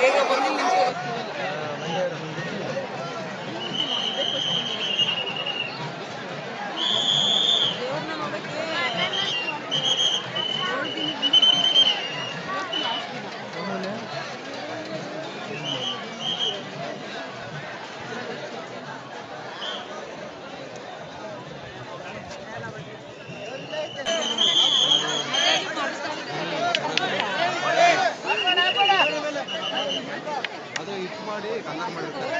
ಈಗ ಬಂದಿಲ್ಲ. ಅದು ಇದು ಮಾಡಿ ಕಲರ್ ಮಾಡಿರ್ತಾರೆ